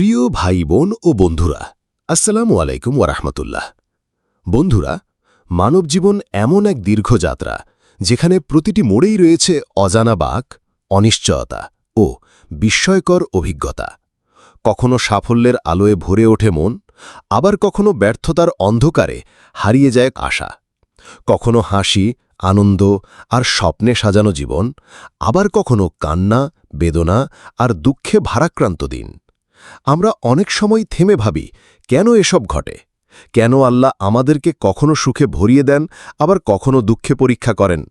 প্রিয় ভাই বোন ও বন্ধুরা, আসসালামু আলাইকুম ওয়ারাহমতুল্লাহ বন্ধুরা মানবজীবন এমন এক দীর্ঘ যাত্রা, যেখানে প্রতিটি মোড়েই রয়েছে অজানা বাক, অনিশ্চয়তা ও বিস্ময়কর অভিজ্ঞতা। কখনো সাফল্যের আলোয় ভরে ওঠে মন, আবার কখনো ব্যর্থতার অন্ধকারে হারিয়ে যায় আশা। কখনো হাসি, আনন্দ আর স্বপ্নে সাজানো জীবন, আবার কখনো কান্না, বেদনা আর দুঃখে ভারাক্রান্ত দিন। আমরা অনেক সময় থেমে ভাবি, কেন এসব ঘটে? কেন আল্লাহ আমাদেরকে কখনো সুখে ভরিয়ে দেন, আবার কখনো দুঃখে পরীক্ষা করেন?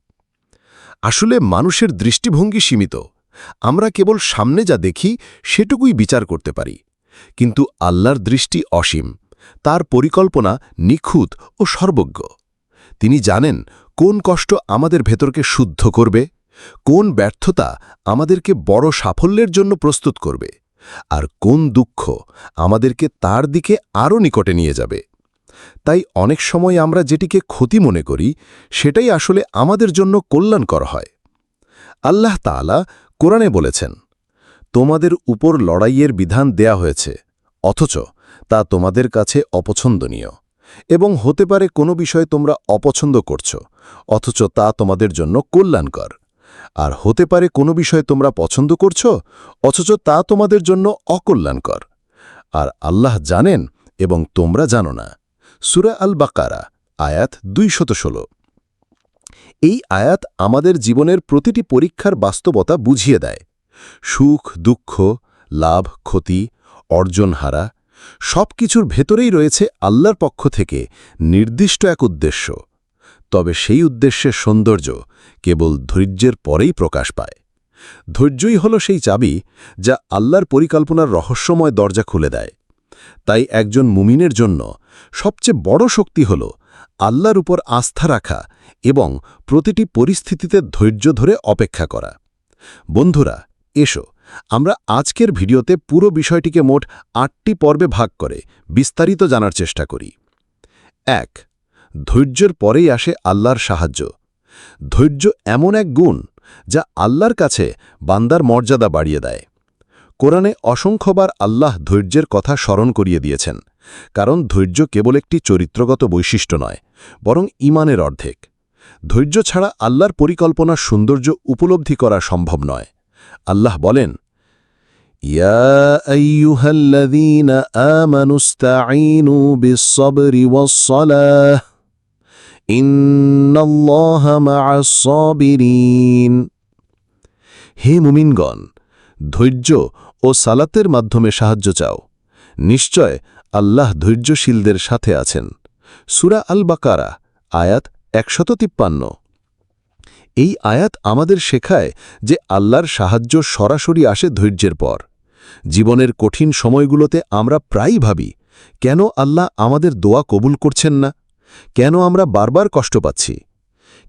আসলে মানুষের দৃষ্টিভঙ্গি সীমিত। আমরা কেবল সামনে যা দেখি, সেটুকুই বিচার করতে পারি। কিন্তু আল্লাহর দৃষ্টি অসীম, তার পরিকল্পনা নিখুঁত ও সর্বজ্ঞ। তিনি জানেন, কোন কষ্ট আমাদের ভেতরকে শুদ্ধ করবে, কোন ব্যর্থতা আমাদেরকে বড় সাফল্যের জন্য প্রস্তুত করবে। আর কোন দুঃখ আমাদেরকে তার দিকে আরও নিকটে নিয়ে যাবে? তাই অনেক সময় আমরা যেটিকে ক্ষতি মনে করি, সেটাই আসলে আমাদের জন্য কল্যাণকর হয়। আল্লাহ তাআলা কোরআনে বলেছেন, তোমাদের উপর লড়াইয়ের বিধান দেয়া হয়েছে, অথচ তা তোমাদের কাছে অপছন্দনীয় এবং হতে পারে কোনো বিষয় তোমরা অপছন্দ করছ, অথচ তা তোমাদের জন্য কল্যাণকর। আর হতে পারে কোনো বিষয় তোমরা পছন্দ করছ, অথচ তা তোমাদের জন্য অকল্যাণকর। আর আল্লাহ জানেন এবং তোমরা জানো না। সুরা আল বাকারা আয়াত দুইশত ষোলো। এই আয়াত আমাদের জীবনের প্রতিটি পরীক্ষার বাস্তবতা বুঝিয়ে দেয়। সুখ, দুঃখ, লাভ, ক্ষতি, অর্জন হারা সব কিছুর ভেতরেই রয়েছে আল্লাহর পক্ষ থেকে নির্দিষ্ট এক উদ্দেশ্য। তবে সেই উদ্দেশ্যের সৌন্দর্য কেবল ধৈর্যের পরেই প্রকাশ পায়। ধৈর্যই হল সেই চাবি যা আল্লাহর পরিকল্পনার রহস্যময় দরজা খুলে দেয়। তাই একজন মুমিনের জন্য সবচেয়ে বড় শক্তি হল আল্লাহর উপর আস্থা রাখা এবং প্রতিটি পরিস্থিতিতে ধৈর্য ধরে অপেক্ষা করা। বন্ধুরা, এসো, আমরা আজকের ভিডিওতে পুরো বিষয়টিকে মোট আটটি পর্বে ভাগ করে বিস্তারিত জানার চেষ্টা করি। এক ধৈর্যের পরেই আসে আল্লাহর সাহায্য। ধৈর্য এমন এক গুণ যা আল্লাহর কাছে বান্দার মর্যাদা বাড়িয়ে দেয়। কোরআনে অসংখ্যবার আল্লাহ ধৈর্যের কথা স্মরণ করিয়ে দিয়েছেন, কারণ ধৈর্য কেবল একটি চরিত্রগত বৈশিষ্ট্য নয়, বরং ইমানের অর্ধেক। ধৈর্য ছাড়া আল্লাহর পরিকল্পনার সৌন্দর্য উপলব্ধি করা সম্ভব নয়। আল্লাহ বলেন, ইয়া আইয়ুহাল্লাযীনা আমানুস্তাঈনু বিস-সাবরি ওয়াস-সালাহ ইন্নাল্লাহা মা'আস-সাবিরিন। হে মুমিনগণ, ধৈর্য ও সালাতের মাধ্যমে সাহায্য চাও। নিশ্চয় আল্লাহ ধৈর্যশীলদের সাথে আছেন। সুরা আল বাকারা আয়াত একশত তিপ্পান্ন। এই আয়াত আমাদের শেখায় যে আল্লাহর সাহায্য সরাসরি আসে ধৈর্যের পর। জীবনের কঠিন সময়গুলোতে আমরা প্রায়ই ভাবি, কেন আল্লাহ আমাদের দোয়া কবুল করছেন না? কেন আমরা বারবার কষ্ট পাচ্ছি?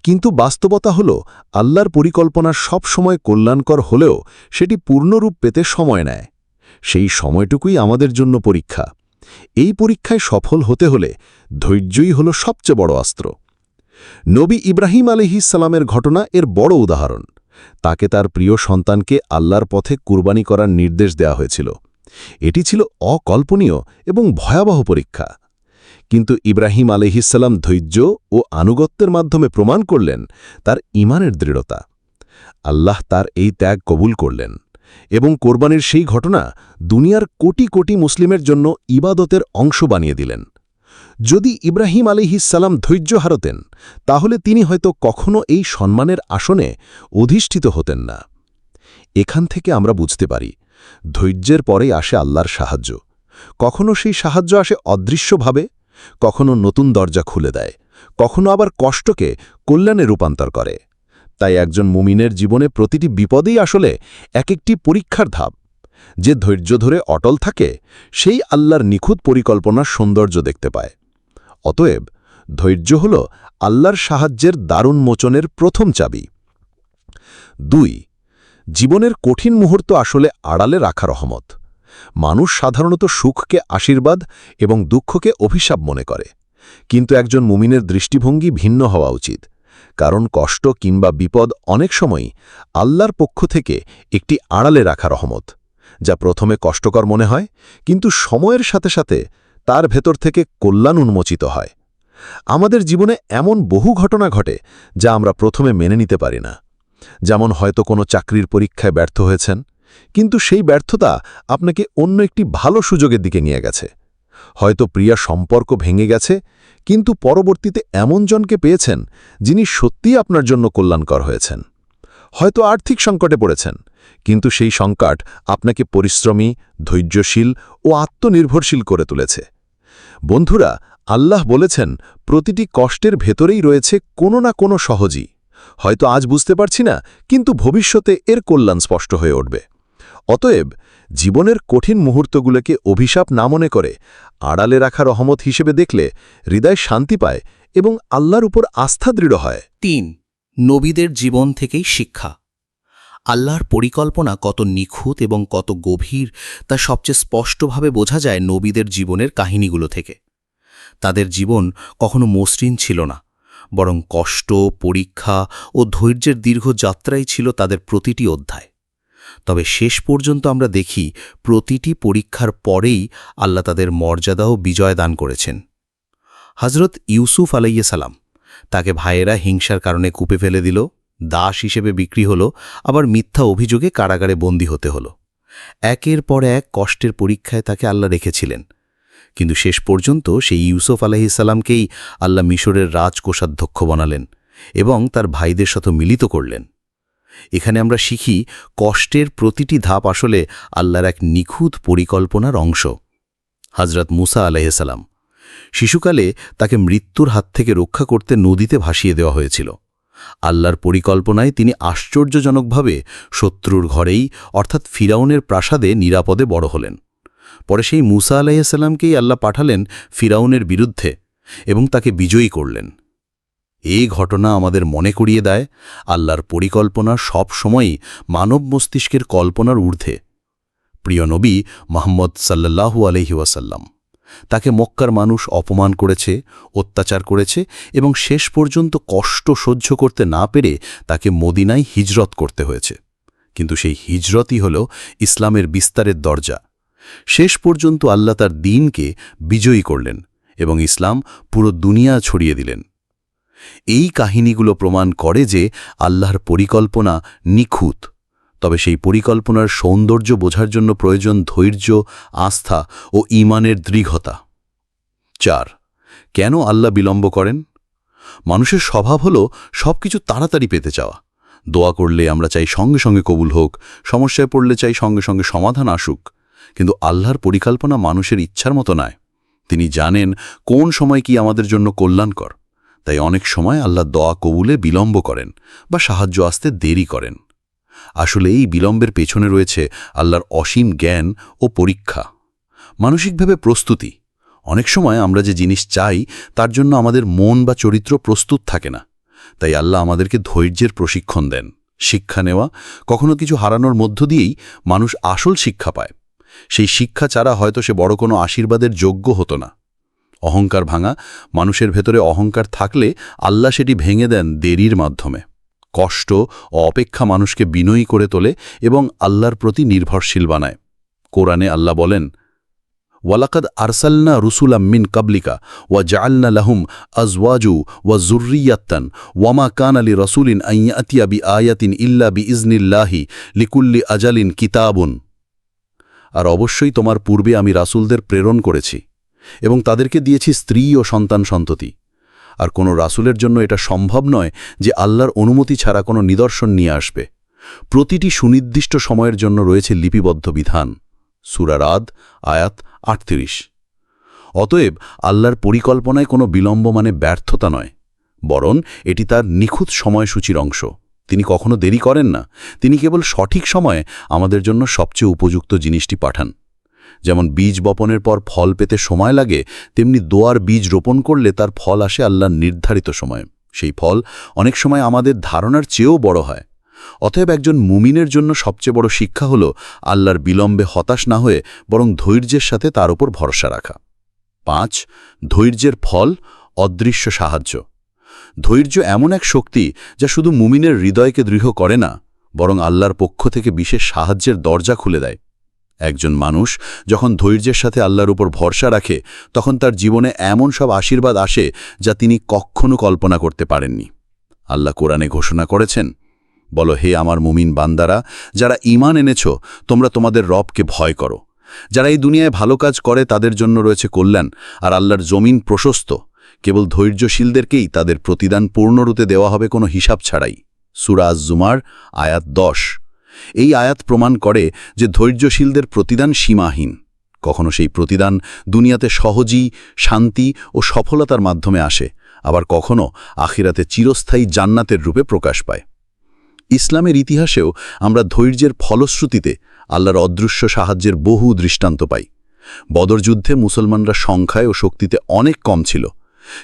কিন্তু বাস্তবতা হল, আল্লাহর পরিকল্পনা সব সময় কল্যাণকর হলেও সেটি পূর্ণরূপ পেতে সময় নেয়। সেই সময়টুকুই আমাদের জন্য পরীক্ষা। এই পরীক্ষায় সফল হতে হলে ধৈর্যই হল সবচেয়ে বড় অস্ত্র। নবী ইব্রাহিম আলহিসালামের ঘটনা এর বড় উদাহরণ। তাকে তার প্রিয় সন্তানকে আল্লাহর পথে কুরবানি করার নির্দেশ দেওয়া হয়েছিল। এটি ছিল অকল্পনীয় এবং ভয়াবহ পরীক্ষা। কিন্তু ইব্রাহিম আলহিসাল্লাম ধৈর্য ও আনুগত্যের মাধ্যমে প্রমাণ করলেন তার ইমানের দৃঢ়তা। আল্লাহ তার এই ত্যাগ কবুল করলেন এবং কোরবানির সেই ঘটনা দুনিয়ার কোটি কোটি মুসলিমের জন্য ইবাদতের অংশ বানিয়ে দিলেন। যদি ইব্রাহিম আলিহিসাল্লাম ধৈর্য হারতেন, তাহলে তিনি হয়তো কখনো এই সম্মানের আসনে অধিষ্ঠিত হতেন না। এখান থেকে আমরা বুঝতে পারি, ধৈর্যের পরেই আসে আল্লাহর সাহায্য। কখনো সেই সাহায্য আসে অদৃশ্যভাবে কখনো নতুন দরজা খুলে দেয়, কখনো আবার কষ্টকে কল্যাণে রূপান্তর করে। তাই একজন মুমিনের জীবনে প্রতিটি বিপদেই আসলে এক একটি পরীক্ষার ধাপ। যে ধৈর্য ধরে অটল থাকে, সেই আল্লাহর নিখুঁত পরিকল্পনার সৌন্দর্য দেখতে পায়। অতএব, ধৈর্য হল আল্লাহর সাহায্যের দারুণ মোচনের প্রথম চাবি। দুই, জীবনের কঠিন মুহূর্ত আসলে আড়ালে রাখা রহমত। মানুষ সাধারণত সুখকে আশীর্বাদ এবং দুঃখকে অভিশাপ মনে করে। কিন্তু একজন মুমিনের দৃষ্টিভঙ্গি ভিন্ন হওয়া উচিত। কারণ কষ্ট কিংবা বিপদ অনেক সময়ই আল্লাহর পক্ষ থেকে একটি আড়ালে রাখা রহমত, যা প্রথমে কষ্টকর মনে হয়, কিন্তু সময়ের সাথে সাথে তার ভেতর থেকে কল্যাণ উন্মোচিত হয়। আমাদের জীবনে এমন বহু ঘটনা ঘটে, যা আমরা প্রথমে মেনে নিতে পারি না। যেমন হয়তো কোনো চাকরির পরীক্ষায় ব্যর্থ হয়েছেন কিন্তু সেই ব্যর্থতা আপনাকে অন্য একটি ভালো সুযোগের দিকে নিয়ে গেছে। হয়তো প্রিয়া সম্পর্ক ভেঙে গেছে, কিন্তু পরবর্তীতে এমন জনকে পেয়েছেন যিনি সত্যিই আপনার জন্য কল্যাণকর হয়েছেন। হয়তো আর্থিক সংকটে পড়েছেন, কিন্তু সেই সংকট আপনাকে পরিশ্রমী, ধৈর্যশীল ও আত্মনির্ভরশীল করে তুলেছে। বন্ধুরা, আল্লাহ বলেছেন, প্রতিটি কষ্টের ভেতরেই রয়েছে কোনো না কোনো সহজই। হয়তো আজ বুঝতে পারছি না, কিন্তু ভবিষ্যতে এর কল্যাণ স্পষ্ট হয়ে উঠবে। অতএব জীবনের কঠিন মুহূর্তগুলোকে অভিশাপ না মনে করে, আড়ালে রাখা রহমত হিসেবে দেখলে হৃদয় শান্তি পায় এবং আল্লাহর উপর আস্থা দৃঢ় হয়। তিন, নবীদের জীবন থেকেই শিক্ষা। আল্লাহর পরিকল্পনা কত নিখুঁত এবং কত গভীর তা সবচেয়ে স্পষ্টভাবে বোঝা যায় নবীদের জীবনের কাহিনীগুলো থেকে। তাদের জীবন কখনো মসৃণ ছিল না, বরং কষ্ট, পরীক্ষা ও ধৈর্যের দীর্ঘ যাত্রাই ছিল তাদের প্রতিটি অধ্যায়। তবে শেষ পর্যন্ত আমরা দেখি প্রতিটি পরীক্ষার পরেই আল্লাহ তাদের মর্যাদা ও বিজয় দান করেছেন। হজরত ইউসুফ আলাইয়া সালাম তাকে ভাইয়েরা হিংসার কারণে কূপে ফেলে দিল, দাস হিসেবে বিক্রি হল, আবার মিথ্যা অভিযোগে কারাগারে বন্দী হতে হল। একের পর এক কষ্টের পরীক্ষায় তাকে আল্লাহ রেখেছিলেন। কিন্তু শেষ পর্যন্ত সেই ইউসুফ আলাহিসাল্লামকেই আল্লাহ মিশরের রাজকোষাধ্যক্ষ বানালেন এবং তার ভাইদের সাথে মিলিত করলেন। এখানে আমরা শিখি কষ্টের প্রতিটি ধাপ আসলে আল্লাহর এক নিখুঁত পরিকল্পনার অংশ। হজরত মুসা আলাইসাল্লাম শিশুকালে তাকে মৃত্যুর হাত থেকে রক্ষা করতে নদীতে ভাসিয়ে দেওয়া হয়েছিল। আল্লাহর পরিকল্পনায় তিনি আশ্চর্যজনকভাবে শত্রুর ঘরেই, অর্থাৎ ফিরাউনের প্রাসাদে নিরাপদে বড় হলেন। পরে সেই মুসা আলাইসাল্লামকেই আল্লাহ পাঠালেন ফিরাউনের বিরুদ্ধে এবং তাকে বিজয়ী করলেন। এই ঘটনা আমাদের মনে করিয়ে দেয় আল্লাহর পরিকল্পনা সব সময়ই মানব মস্তিষ্কের কল্পনার ঊর্ধ্বে। প্রিয় নবী মোহাম্মদ সাল্লাহু আলহি ওয়াসাল্লাম, তাকে মক্কার মানুষ অপমান করেছে, অত্যাচার করেছে এবং শেষ পর্যন্ত কষ্ট সহ্য করতে না পেরে তাকে মদিনায় হিজরত করতে হয়েছে। কিন্তু সেই হিজরতই হল ইসলামের বিস্তারের দরজা। শেষ পর্যন্ত আল্লাহ তার দিনকে বিজয়ী করলেন এবং ইসলাম পুরো দুনিয়া ছড়িয়ে দিলেন। এই কাহিনীগুলো প্রমাণ করে যে আল্লাহর পরিকল্পনা নিখুঁত। তবে সেই পরিকল্পনার সৌন্দর্য বোঝার জন্য প্রয়োজন ধৈর্য, আস্থা ও ইমানের দৃঢ়তা। চার, কেন আল্লাহ বিলম্ব করেন? মানুষের স্বভাব হল সব কিছু তাড়াতাড়ি পেতে চাওয়া। দোয়া করলে আমরা চাই সঙ্গে সঙ্গে কবুল হোক, সমস্যায় পড়লে চাই সঙ্গে সঙ্গে সমাধান আসুক। কিন্তু আল্লাহর পরিকল্পনা মানুষের ইচ্ছার মতো নয়। তিনি জানেন কোন সময় কি আমাদের জন্য কল্যাণকর। তাই অনেক সময় আল্লাহ দোয়া কবুলে বিলম্ব করেন বা সাহায্য আসতে দেরি করেন। আসলে এই বিলম্বের পেছনে রয়েছে আল্লাহর অসীম জ্ঞান ও পরীক্ষা। মানসিকভাবে প্রস্তুতি। অনেক সময় আমরা যে জিনিস চাই, তার জন্য আমাদের মন বা চরিত্র প্রস্তুত থাকে না। তাই আল্লাহ আমাদেরকে ধৈর্যের প্রশিক্ষণ দেন। শিক্ষা নেওয়া কখনো কিছু হারানোর মধ্য দিয়েই মানুষ আসল শিক্ষা পায়। সেই শিক্ষা ছাড়া হয়তো সে বড় কোনো আশীর্বাদের যোগ্য হতো না। অহংকার ভাঙা, মানুষের ভেতরে অহংকার থাকলে আল্লাহ সেটি ভেঙে দেন দেরির মাধ্যমে। কষ্ট ও অপেক্ষা মানুষকে বিনয়ী করে তোলে এবং আল্লাহর প্রতি নির্ভরশীল বানায়। কোরআনে আল্লাহ বলেন, ওয়ালাকাদ আরসালনা রুসুলা মিন কাবলিকা ওয়া জাআলনা লাহুম আজওয়াজু ওয়া জুররিয়াত্তান ওয়ামা কান আলী রসুলিন আইয়াতিয়া বি আয়াতিন ইল্লা বি ইজনিল্লাহি লিকুল্লি আজালিন কিতাবুন। আর অবশ্যই তোমার পূর্বে আমি রাসুলদের প্রেরণ করেছি। এবং তাদেরকে দিয়েছি স্ত্রী ও সন্তান সন্ততি। আর কোনো রাসুলের জন্য এটা সম্ভব নয় যে আল্লাহর অনুমতি ছাড়া কোনো নিদর্শন নিয়ে আসবে। প্রতিটি সুনির্দিষ্ট সময়ের জন্য রয়েছে লিপিবদ্ধ বিধান। সুরারাদ আয়াত আটত্রিশ। অতএব আল্লাহর পরিকল্পনায় কোনো বিলম্ব মানে ব্যর্থতা নয়, বরং এটি তার নিখুঁত সময়সূচির অংশ। তিনি কখনো দেরি করেন না। তিনি কেবল সঠিক সময়ে আমাদের জন্য সবচেয়ে উপযুক্ত জিনিসটি পাঠান। যেমন বীজ বপনের পর ফল পেতে সময় লাগে, তেমনি দোয়ার বীজ রোপণ করলে তার ফল আসে আল্লাহর নির্ধারিত সময়ে। সেই ফল অনেক সময় আমাদের ধারণার চেয়েও বড় হয়। অতএব একজন মুমিনের জন্য সবচেয়ে বড় শিক্ষা হল আল্লাহর বিলম্বে হতাশ না হয়ে বরং ধৈর্যের সাথে তার উপর ভরসা রাখা। পাঁচ, ধৈর্যের ফল অদৃশ্য সাহায্য। ধৈর্য এমন এক শক্তি যা শুধু মুমিনের হৃদয়কে দৃঢ় করে না, বরং আল্লাহর পক্ষ থেকে বিশেষ সাহায্যের দরজা খুলে দেয়। একজন মানুষ যখন ধৈর্যের সাথে আল্লাহর উপর ভরসা রাখে, তখন তার জীবনে এমন সব আশীর্বাদ আসে যা তিনি কখনো কল্পনা করতে পারেননি। আল্লাহ কোরআনে ঘোষণা করেছেন, বলো হে আমার মুমিন বান্দারা, যারা ঈমান এনেছ, তোমরা তোমাদের রবকে ভয় করো। যারা এই দুনিয়ায় ভালো কাজ করে, তাদের জন্য রয়েছে কল্যাণ, আর আল্লাহর জমিন প্রশস্ত। কেবল ধৈর্যশীলদেরকেই তাদের প্রতিদান পূর্ণরূপে দেওয়া হবে কোনো হিসাব ছাড়াই। সুরাজ জুমার আয়াত দশ। এই আয়াত প্রমাণ করে যে ধৈর্যশীলদের প্রতিদান সীমাহীন। কখনো সেই প্রতিদান দুনিয়াতে সহজই, শান্তি ও সফলতার মাধ্যমে আসে, আবার কখনো আখিরাতে চিরস্থায়ী জান্নাতের রূপে প্রকাশ পায়। ইসলামের ইতিহাসেও আমরা ধৈর্যের ফলশ্রুতিতে আল্লাহর অদৃশ্য সাহায্যের বহু দৃষ্টান্ত পাই। বদর যুদ্ধে মুসলমানরা সংখ্যায় ও শক্তিতে অনেক কম ছিল,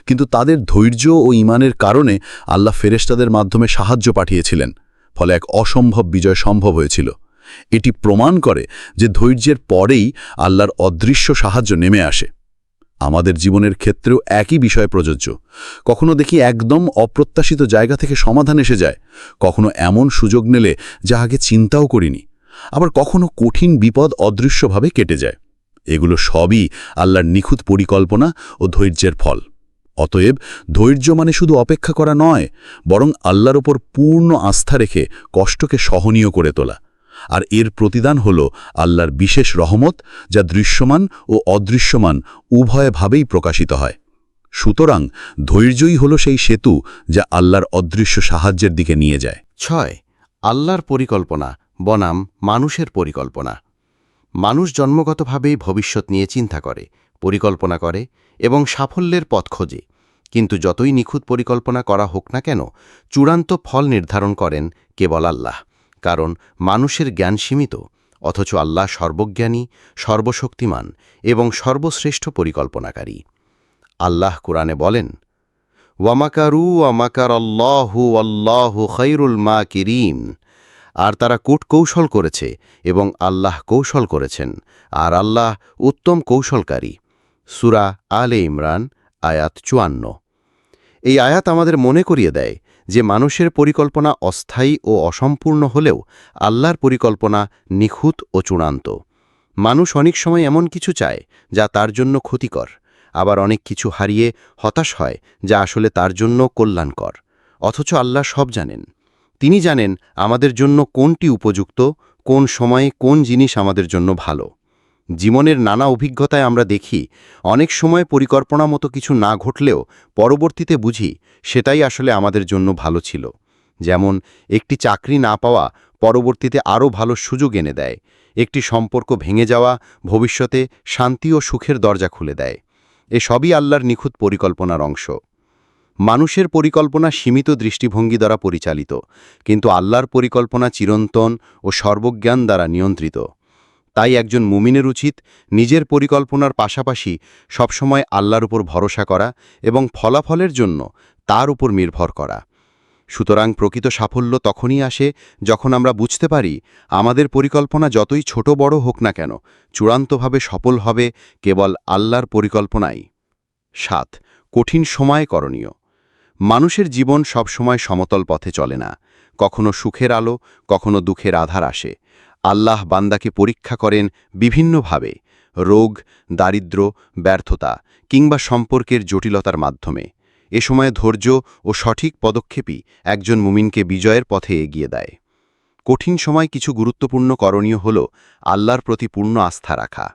কিন্তু তাদের ধৈর্য ও ইমানের কারণে আল্লাহ ফেরেশতাদের মাধ্যমে সাহায্য পাঠিয়েছিলেন। ফলে এক অসম্ভব বিজয় সম্ভব হয়েছিল। এটি প্রমাণ করে যে ধৈর্যের পরেই আল্লাহর অদৃশ্য সাহায্য নেমে আসে। আমাদের জীবনের ক্ষেত্রেও একই বিষয় প্রযোজ্য। কখনো দেখি একদম অপ্রত্যাশিত জায়গা থেকে সমাধান এসে যায়। কখনো এমন সুযোগ নিলে যা আগে চিন্তাও করিনি। আবার কখনো কঠিন বিপদ অদৃশ্যভাবে কেটে যায়। এগুলো সবই আল্লাহর নিখুঁত পরিকল্পনা ও ধৈর্যের ফল। অতএব ধৈর্য মানে শুধু অপেক্ষা করা নয়, বরং আল্লাহর ওপর পূর্ণ আস্থা রেখে কষ্টকে সহনীয় করে তোলা। আর এর প্রতিদান হল আল্লাহর বিশেষ রহমত, যা দৃশ্যমান ও অদৃশ্যমান উভয়ভাবেই প্রকাশিত হয়। সুতরাং ধৈর্যই হল সেই সেতু যা আল্লাহর অদৃশ্য সাহায্যের দিকে নিয়ে যায়। ছয়, আল্লাহর পরিকল্পনা, বনাম মানুষের পরিকল্পনা। মানুষ জন্মগতভাবেই ভবিষ্যৎ নিয়ে চিন্তা করে। পরিকল্পনা করে এবং সাফল্যের পথ খোঁজে। কিন্তু যতই নিখুঁত পরিকল্পনা করা হোক না কেন, চূড়ান্ত ফল নির্ধারণ করেন কেবল আল্লাহ। কারণ মানুষের জ্ঞান সীমিত, অথচ আল্লাহ সর্বজ্ঞানী, সর্বশক্তিমান এবং সর্বশ্রেষ্ঠ পরিকল্পনাকারী। আল্লাহ কোরআনে বলেন, ওয়ামাকারু ওয়ামাকার আল্লাহু আল্লাহু খৈরুল মা কিরিম আর তারা কূট কৌশল করেছে এবং আল্লাহ কৌশল করেছেন। আর আল্লাহ উত্তম কৌশলকারী। সুরা আলে ইমরান, আয়াত চুয়ান্ন। এই আয়াত আমাদের মনে করিয়ে দেয় যে মানুষের পরিকল্পনা অস্থায়ী ও অসম্পূর্ণ হলেও আল্লাহর পরিকল্পনা নিখুঁত ও চূড়ান্ত। মানুষ অনেক সময় এমন কিছু চায় যা তার জন্য ক্ষতিকর, আবার অনেক কিছু হারিয়ে হতাশ হয় যা আসলে তার জন্য কল্যাণকর। অথচ আল্লাহ সব জানেন। তিনি জানেন আমাদের জন্য কোনটি উপযুক্ত, কোন সময়ে কোন জিনিস আমাদের জন্য ভালো। জীবনের নানা অভিজ্ঞতায় আমরা দেখি, অনেক সময় পরিকল্পনা মতো কিছু না ঘটলেও পরবর্তীতে বুঝি সেটাই আসলে আমাদের জন্য ভালো ছিল। যেমন, একটি চাকরি না পাওয়া পরবর্তীতে আরও ভালো সুযোগ এনে দেয়। একটি সম্পর্ক ভেঙে যাওয়া ভবিষ্যতে শান্তি ও সুখের দরজা খুলে দেয়। এসবই আল্লাহর নিখুঁত পরিকল্পনার অংশ। মানুষের পরিকল্পনা সীমিত দৃষ্টিভঙ্গি দ্বারা পরিচালিত, কিন্তু আল্লাহর পরিকল্পনা চিরন্তন ও সর্বজ্ঞান দ্বারা নিয়ন্ত্রিত। তাই একজন মুমিনের উচিত নিজের পরিকল্পনার পাশাপাশি সবসময় আল্লাহর উপর ভরসা করা এবং ফলাফলের জন্য তার উপর নির্ভর করা। সুতরাং প্রকৃত সাফল্য তখনই আসে যখন আমরা বুঝতে পারি আমাদের পরিকল্পনা যতই ছোট বড় হোক না কেন, চূড়ান্তভাবে সফল হবে কেবল আল্লাহর পরিকল্পনাই। সাত, কঠিন সময় করণীয়। মানুষের জীবন সবসময় সমতল পথে চলে না। কখনো সুখের আলো, কখনো দুঃখের আধার আসে। আল্লাহ বান্দাকে পরীক্ষা করেন বিভিন্নভাবে, রোগ, দারিদ্র, ব্যর্থতা কিংবা সম্পর্কের জটিলতার মাধ্যমে। এ সময় ধৈর্য ও সঠিক পদক্ষেপই একজন মুমিনকে বিজয়ের পথে এগিয়ে দেয়। কঠিন সময় কিছু গুরুত্বপূর্ণ করণীয় হল আল্লাহর প্রতি পূর্ণ আস্থা রাখা।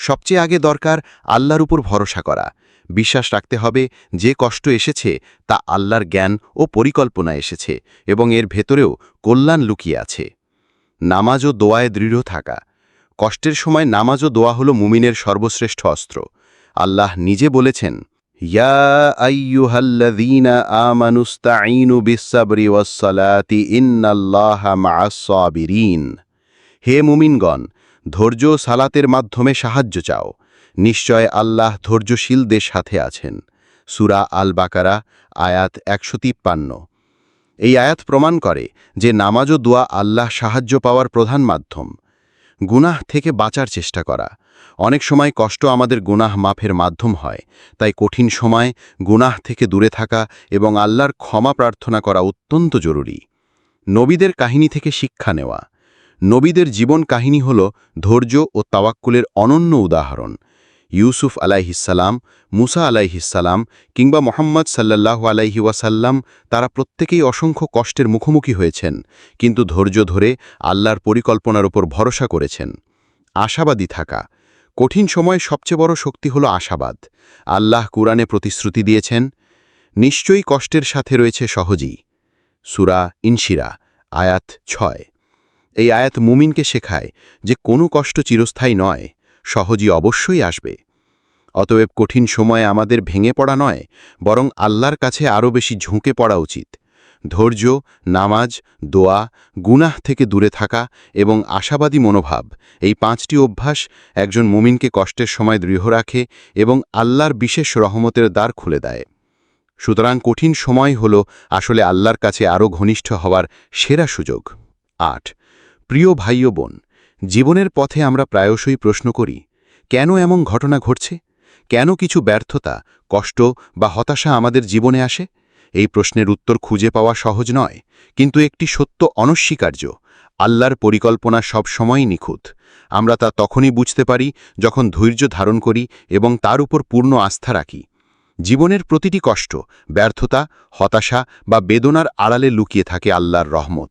সবচেয়ে আগে দরকার আল্লাহর উপর ভরসা করা। বিশ্বাস রাখতে হবে যে কষ্ট এসেছে তা আল্লাহর জ্ঞান ও পরিকল্পনা এসেছে এবং এর ভেতরেও কল্যাণ লুকিয়ে আছে। নামাজ ও দোয়ায় দৃঢ় থাকা। কষ্টের সময় নামাজ ও দোয়া হল মুমিনের সর্বশ্রেষ্ঠ অস্ত্র। আল্লাহ নিজে বলেছেন, ইয়া মা'আস-সাবিরিন হে মুমিনগণ, ধৈর্য সালাতের মাধ্যমে সাহায্য চাও। নিশ্চয় আল্লাহ ধৈর্যশীলদের সাথে আছেন। সুরা আল বাকারা আয়াত একশো তিপ্পান্ন। এই আয়াত প্রমাণ করে যে নামাজ ও দোয়া আল্লাহ সাহায্য পাওয়ার প্রধান মাধ্যম। গুনাহ থেকে বাঁচার চেষ্টা করা। অনেক সময় কষ্ট আমাদের গুনাহ মাফের মাধ্যম হয়, তাই কঠিন সময় গুনাহ থেকে দূরে থাকা এবং আল্লাহর ক্ষমা প্রার্থনা করা অত্যন্ত জরুরি। নবীদের কাহিনী থেকে শিক্ষা নেওয়া। নবীদের জীবন কাহিনী হল ধৈর্য ও তাওয়াক্কুলের অনন্য উদাহরণ। ইউসুফ আলাইহিসাল্লাম মুসা আলাইহিসাল্লাম কিংবা মোহাম্মদ সাল্লাল্লাহু আলাইহি ওয়াসাল্লাম, তারা প্রত্যেকেই অসংখ্য কষ্টের মুখোমুখি হয়েছেন, কিন্তু ধৈর্য ধরে আল্লাহর পরিকল্পনার উপর ভরসা করেছেন। আশাবাদী থাকা। কঠিন সময় সবচেয়ে বড় শক্তি হল আশাবাদ। আল্লাহ কুরআনে প্রতিশ্রুতি দিয়েছেন, নিশ্চয়ই কষ্টের সাথে রয়েছে সহজই। সুরা ইনশিরা, আয়াত ছয়। এই আয়াত মুমিনকে শেখায় যে কোনো কষ্ট চিরস্থায়ী নয়। সহজই অবশ্যই আসবে। অতএব কঠিন সময়ে আমাদের ভেঙে পড়া নয়, বরং আল্লাহর কাছে আরও বেশি ঝুঁকে পড়া উচিত। ধৈর্য, নামাজ, দোয়া, গুনাহ থেকে দূরে থাকা এবং আশাবাদী মনোভাব এই পাঁচটি অভ্যাস একজন মুমিনকে কষ্টের সময় দৃঢ় রাখে এবং আল্লাহর বিশেষ রহমতের দ্বার খুলে দেয়। সুতরাং কঠিন সময় হল আসলে আল্লাহর কাছে আরও ঘনিষ্ঠ হওয়ার সেরা সুযোগ। আট, প্রিয় ভাই ও বোন জীবনের পথে আমরা প্রায়শই প্রশ্ন করি, কেন এমন ঘটনা ঘটছে? কেন কিছু ব্যর্থতা, কষ্ট বা হতাশা আমাদের জীবনে আসে? এই প্রশ্নের উত্তর খুঁজে পাওয়া সহজ নয়, কিন্তু একটি সত্য অনস্বীকার্য, আল্লাহর পরিকল্পনা সব সময়ই নিখুঁত। আমরা তা তখনই বুঝতে পারি যখন ধৈর্য ধারণ করি এবং তার উপর পূর্ণ আস্থা রাখি। জীবনের প্রতিটি কষ্ট, ব্যর্থতা, হতাশা বা বেদনার আড়ালে লুকিয়ে থাকে আল্লাহর রহমত।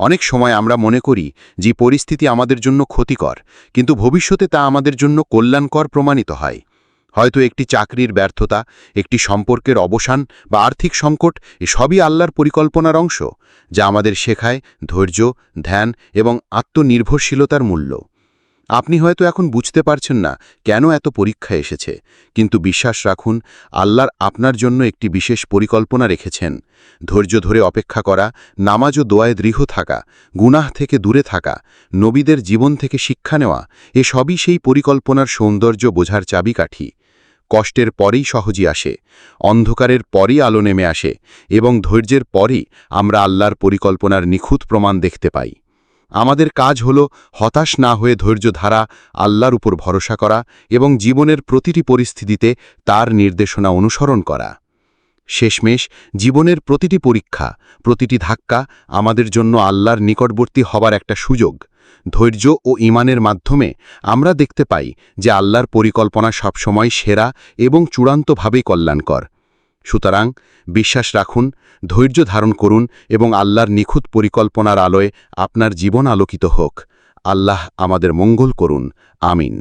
অনেক সময় আমরা মনে করি যে পরিস্থিতি আমাদের জন্য ক্ষতিকর, কিন্তু ভবিষ্যতে তা আমাদের জন্য কল্যাণকর প্রমাণিত হয়। হয়তো একটি চাকরির ব্যর্থতা, একটি সম্পর্কের অবসান বা আর্থিক সংকট এসবই আল্লাহর পরিকল্পনার অংশ, যা আমাদের শেখায় ধৈর্য, ধ্যান এবং আত্মনির্ভরশীলতার মূল্য। আপনি হয়তো এখন বুঝতে পারছেন না কেন এত পরীক্ষা এসেছে, কিন্তু বিশ্বাস রাখুন, আল্লাহর আপনার জন্য একটি বিশেষ পরিকল্পনা রেখেছেন। ধৈর্য ধরে অপেক্ষা করা, নামাজ ও দোয়ায় দৃঢ় থাকা, গুনাহ থেকে দূরে থাকা, নবীদের জীবন থেকে শিক্ষা নেওয়া এসবই সেই পরিকল্পনার সৌন্দর্য বোঝার চাবিকাঠি। কষ্টের পরেই সহজই আসে, অন্ধকারের পরই আলো নেমে আসে, এবং ধৈর্যের পরই আমরা আল্লাহর পরিকল্পনার নিখুঁত প্রমাণ দেখতে পাই। আমাদের কাজ হল হতাশ না হয়ে ধৈর্য ধারা, আল্লাহর উপর ভরসা করা এবং জীবনের প্রতিটি পরিস্থিতিতে তার নির্দেশনা অনুসরণ করা। শেষমেশ, জীবনের প্রতিটি পরীক্ষা, প্রতিটি ধাক্কা আমাদের জন্য আল্লাহর নিকটবর্তী হবার একটা সুযোগ। ধৈর্য ও ইমানের মাধ্যমে আমরা দেখতে পাই যে আল্লাহর পরিকল্পনা সবসময় সেরা এবং চূড়ান্তভাবেই কল্যাণকর। সুতরাং বিশ্বাস রাখুন, ধৈর্য ধারণ করুন এবং আল্লাহর নিখুঁত পরিকল্পনার আলোয় আপনার জীবন আলোকিত হোক। আল্লাহ আমাদের মঙ্গল করুন। আমিন।